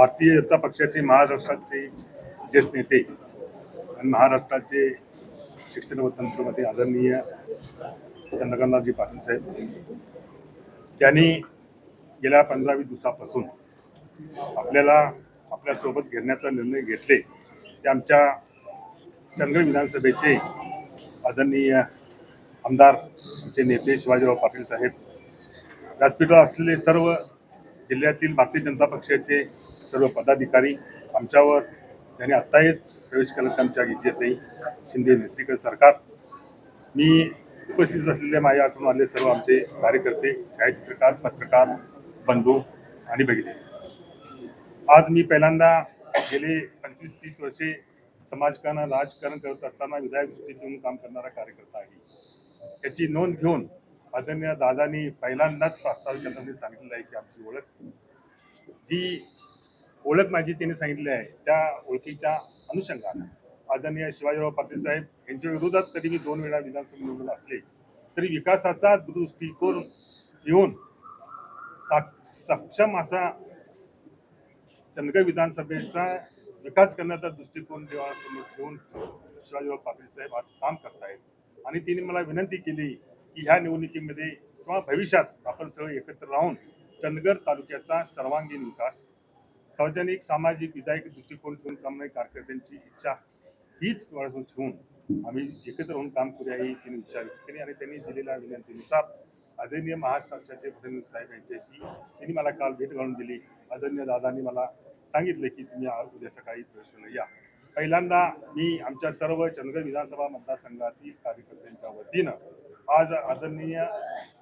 भारतीय जनता पक्षाचे महाराष्ट्राचे ज्येष्ठ नेते आणि महाराष्ट्राचे शिक्षण व तंत्रमध्ये आदरणीय चंद्रकांतजी पाटील साहेब त्यांनी गेल्या पंधरा वीस दिवसापासून आपल्याला आपल्यासोबत घेण्याचा निर्णय घेतले ते आमच्या चंद्र विधानसभेचे आदरणीय आमदार आमचे नेते शिवाजीराव पाटील साहेब व्यासपीठावर असलेले सर्व जिल्ह्यातील भारतीय जनता पक्षाचे सर्व पदाधिकारी आमच्यावर त्यांनी आत्ताहीच प्रवेश केला आमच्या गीतेतही शिंदे नेसरीकर सरकार. मी उपस्थित असलेले माझ्याकडून आले सर्व आमचे कार्यकर्ते छायाचित्रकार पत्रकार बंधू आणि भगिनी. आज मी पहिल्यांदा गेले पंचवीस तीस वर्षे समाजकारण राजकारण करत असताना विधायक दृष्टीतून काम करणारा कार्यकर्ता आहे. याची नोंद घेऊन आदरणीय दादानी पहिल्यांदाच प्रस्ताव करताना सांगितलेलं आहे की आमची ओळख. जी ओळख माझी त्यांनी सांगितली आहे त्या ओळखीच्या अनुषंगाने. आदरणीय शिवाजीराव पाटील साहेब यांच्या विरोधात तरी मी दोन वेळा विधानसभा निवडून असले तरी विकासाचा दृष्टिकोन घेऊन सा- सक्षम असा चंदगड विधानसभेचा विकास करण्याचा दृष्टिकोन देवासमोर ठेवून शिवाजीराव पाटील साहेब आज काम करतायत. आणि तिने मला विनंती केली की ह्या निवडणुकीमध्ये किंवा भविष्यात आपण सगळे एकत्र राहून चंदगड तालुक्याचा सर्वांगीण विकास सार्वजनिक सामाजिक विधायक दृष्टिकोन ठेवून काम नाही कार्यकर्त्यांची इच्छा हीच बाळगून ठेवून आम्ही एकत्र होऊन काम करूया ही त्यांनी इच्छा व्यक्त केली आणि त्यांनी दिलेल्या विनंतीनुसार आदरणीय महाराष्ट्राचे फडणवीस साहेब यांच्याशी त्यांनी मला काल भेट घालून दिली. आदरणीय दादांनी मला सांगितले की तुम्ही आज उद्या सकाळी प्रवेशाला या. पहिल्यांदा मी आमच्या सर्व चंद्रगड विधानसभा मतदारसंघातील कार्यकर्त्यांच्या वतीनं आज आदरणीय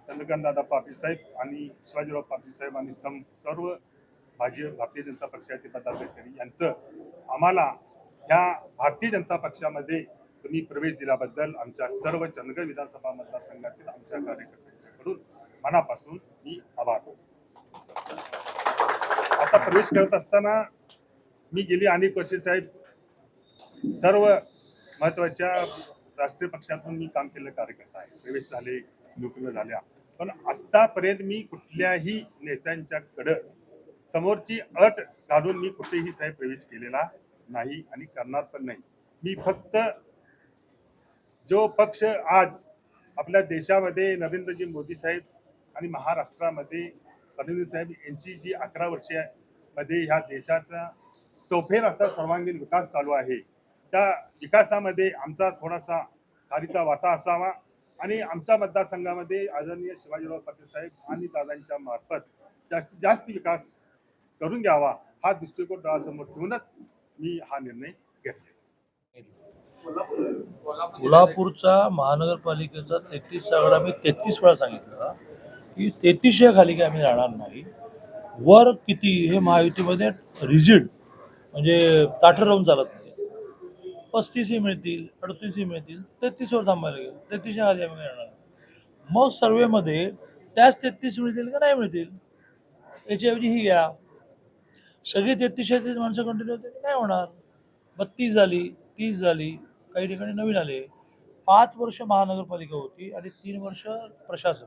चंद्रकांत दादा पाटील साहेब आणि शिवाजीराव पाटील साहेब आणि सम सर्व भाजी भारतीय जनता पक्षाचे पदाधिकारी यांचं आम्हाला ह्या भारतीय जनता पक्षामध्ये तुम्ही प्रवेश दिल्याबद्दल आमच्या सर्व चंदगड विधानसभा मतदारसंघातील आमच्या कार्यकर्त्यांच्याकडून मनापासून मी आभार. आता प्रवेश करत असताना मी गेली अनेक वर्षे साहेब सर्व महत्त्वाच्या राष्ट्रीय पक्षातून मी काम केलं कार्यकर्ता आहे. प्रवेश झाले नोकऱ्या झाल्या. पण आत्तापर्यंत मी कुठल्याही नेत्यांच्याकडं समोरची अट घालून मी कुठेही साहेब प्रवेश केलेला नाही आणि करणार पण नाही. मी फक्त जो पक्ष आज आपल्या देशामध्ये नरेंद्रजी मोदी साहेब आणि महाराष्ट्रामध्ये फडणवीस साहेब यांची जी अकरा वर्षामध्ये ह्या देशाचा चौफेर असा सर्वांगीण विकास चालू आहे. त्या विकासामध्ये आमचा थोडासा खारीचा वाटा असावा आणि आमच्या मतदारसंघामध्ये आदरणीय शिवाजीराव पाटील साहेब आणि दादांच्या मार्फत जास्तीत जास्त विकास करून घ्यावा हा दृष्टिकोन डोळ्यासमोर ठेवूनच मी हा निर्णय घेतला कोल्हापूरचा महानगरपालिकेचा तेहतीस आकडा मी तेहतीस वेळा सांगितलं की तेहतीसशे खाली काय आम्ही जाणार नाही. वर किती हे महायुतीमध्ये रिजिड म्हणजे ताठर राहून चालत नाही. पस्तीसही मिळतील अडतीसही मिळतील तेहतीसवर थांबायला गेलं तेहतीसशे खाली आम्ही राहणार नाही. मग सर्वेमध्ये त्याच तेहतीस मिळतील का नाही मिळतील? याच्याऐवजी ही घ्या. सगळी तेहतीसशे तेहतीस माणसं कंटिन्यू होते. नाही होणार. बत्तीस झाली तीस झाली काही ठिकाणी नवीन आले. पाच वर्ष महानगरपालिका होती आणि तीन वर्ष प्रशासन.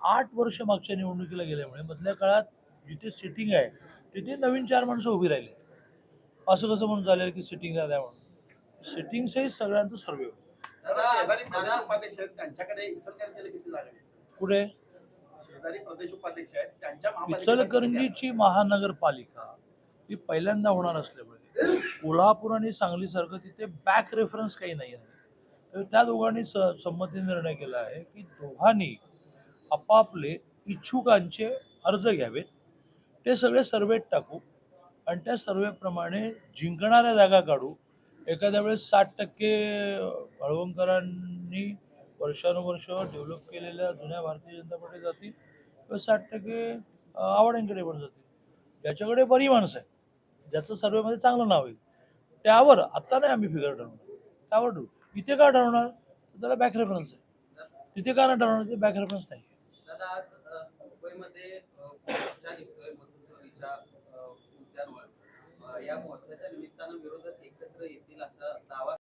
आठ वर्ष मागच्या निवडणुकीला गेल्यामुळे मधल्या काळात जिथे सिटिंग आहे तिथे नवीन चार माणसं उभी राहिली असं कसं म्हणून झालेलं की सिटिंग झाल्या म्हणून? सिटिंग सहित सगळ्यांचं सर्वे आहेत? कुठे? शेजारी प्रदेश उपाध्यक्ष आहेत त्यांच्या इचलकरंजीची महानगरपालिका ही पहिल्यांदा होणार असल्यामुळे कोल्हापूर आणि सांगलीसारखं तिथे बॅक रेफरन्स काही नाही आहे. तर त्या दोघांनी स संमती निर्णय केला आहे की दोघांनी आपापले इच्छुकांचे अर्ज घ्यावेत. ते सगळे सर्वेत टाकू आणि त्या सर्वेप्रमाणे जिंकणाऱ्या जागा काढू. एखाद्या वेळेस साठ टक्के हळवंकरांनी वर्षानुवर्ष डेव्हलप केलेल्या जुन्या भारतीय जनता पार्टी जातील. साठ टक्के अं, आवड्यांकडे पण जातील. ज्याच्याकडे बरी माणसं आहेत ज्याचं सर्वेमध्ये चांगलं नाव आहे त्यावर आत्ता नाही आम्ही फिगर ठरवणार. त्यावर ठरवू? इथे का ठरवणार? त्याला बॅक रेफरन्स आहे. तिथे का नाही ठरवणार? ते बॅक रेफरन्स नाही या मोर्चाच्या निमित्तानं विरोधक एकत्र येतील असा दावा